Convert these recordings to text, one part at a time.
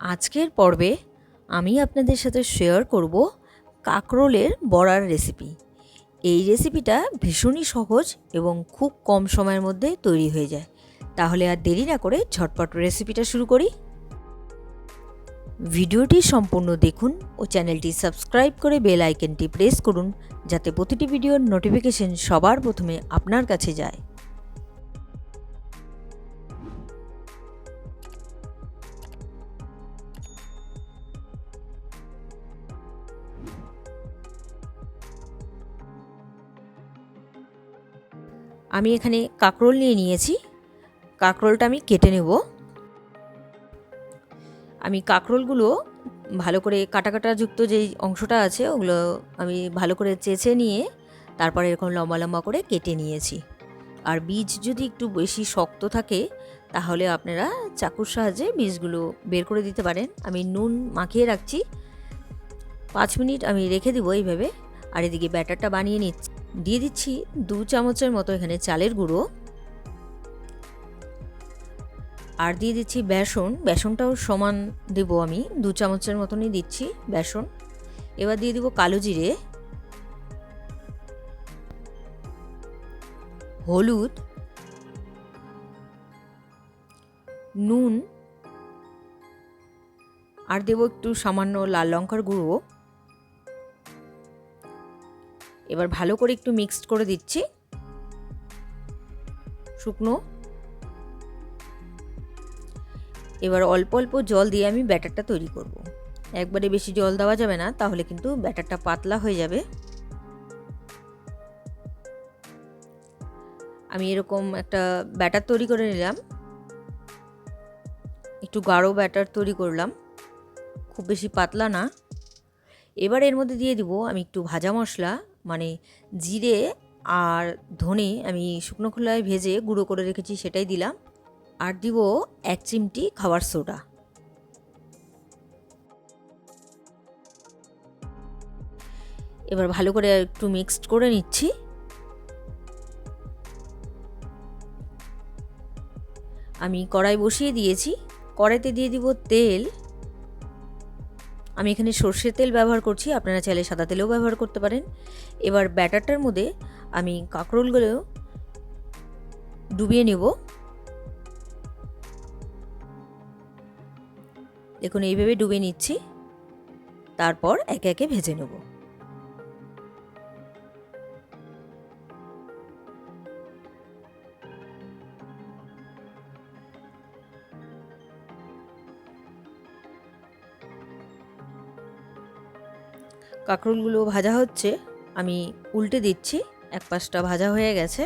আজকের পর্বে আমি আপনাদের সাথে শেয়ার করব কাকরোলের বড়ার রেসিপি এই রেসিপিটা ভীষণই সহজ এবং খুব কম সময়ের মধ্যে তৈরি হয়ে যায়। তাহলে আর দেরি না করে ঝটপট রেসিপিটা শুরু করি। ভিডিওটি সম্পূর্ণ দেখুন ও চ্যানেলটি সাবস্ক্রাইব করে বেল আইকনটি প্রেস করুন, যাতে প্রতিটি ভিডিওর নোটিফিকেশন সবার প্রথমে আপনার কাছে যায়। আমি এখানে কাঁকরোল নিয়ে নিয়েছি। কাঁকরোলটা আমি কেটে নেব। আমি কাঁকরোলগুলো ভালো করে কাটা কাটা যুক্ত যেই অংশটা আছে, ওগুলো আমি ভালো করে চেঁচে নিয়ে তারপরে এরকম লম্বা লম্বা করে কেটে নিয়েছি। আর বীজ যদি একটু বেশি শক্ত থাকে, তাহলে আপনারা চাকুর সাহায্যে বীজগুলো বের করে দিতে পারেন। আমি নুন মাখিয়ে রাখছি। পাঁচ মিনিট আমি রেখে দিব এইভাবে। আর এদিকে ব্যাটারটা বানিয়ে নিচ্ছি। দিয়ে দিচ্ছি দু চামচের মতো এখানে চালের গুঁড়ো। আর দিয়ে দিচ্ছি বেসন, বেসনটাও সমান দেবো আমি, দু চামচের মতনই দিচ্ছি বেসন। এবার দিয়ে দিব কালো জিরে। হলুদ। নুন। আর দেবো একটু সামান্য লাল লঙ্কার গুঁড়ো। এবার ভালো করে একটু মিক্সড করে দিচ্ছি। শুকনো। এবার অল্প অল্প জল দিয়ে আমি ব্যাটারটা তৈরি করব। একবারে বেশি জল দেওয়া যাবে না, তাহলে কিন্তু ব্যাটারটা পাতলা হয়ে যাবে। আমি এরকম একটা ব্যাটার তৈরি করে নিলাম। একটু গাঢ় ব্যাটার তৈরি করলাম। খুব বেশি পাতলা না। এবার এর মধ্যে দিয়ে দিব আমি একটু ভাজা মশলা মানে জিরে আর ধনে আমি শুকনো খোলায় ভেজে গুঁড়ো করে রেখেছি, সেটাই দিলাম। আর দিব এক চিমটি খাবার সোডা। এবার ভালো করে একটু মিক্সড করে নিচ্ছি। আমি কড়াই বসিয়ে দিয়েছি। কড়াইতে দিয়ে দিব তেল। আমি এখানে সর্ষের তেল ব্যবহার করছি, আপনারা চাইলে সাদা তেলেও ব্যবহার করতে পারেন। এবার ব্যাটারটার মধ্যে আমি কাঁকরোলগুলো ডুবিয়ে নেব। দেখুন, এইভাবে ডুবিয়ে নিচ্ছি। তারপর একে একে ভেজে নেব। কাঁকরোলগুলো ভাজা হচ্ছে, আমি উল্টে দিচ্ছি, এক পাশটা ভাজা হয়ে গেছে।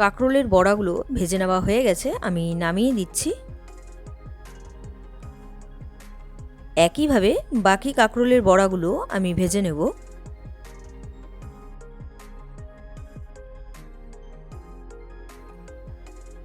কাঁকরোলের বড়াগুলো ভেজে নেওয়া হয়ে গেছে, আমি নামিয়ে দিচ্ছি। একইভাবে বাকি কাঁকরোলের বড়াগুলো আমি ভেজে নেব।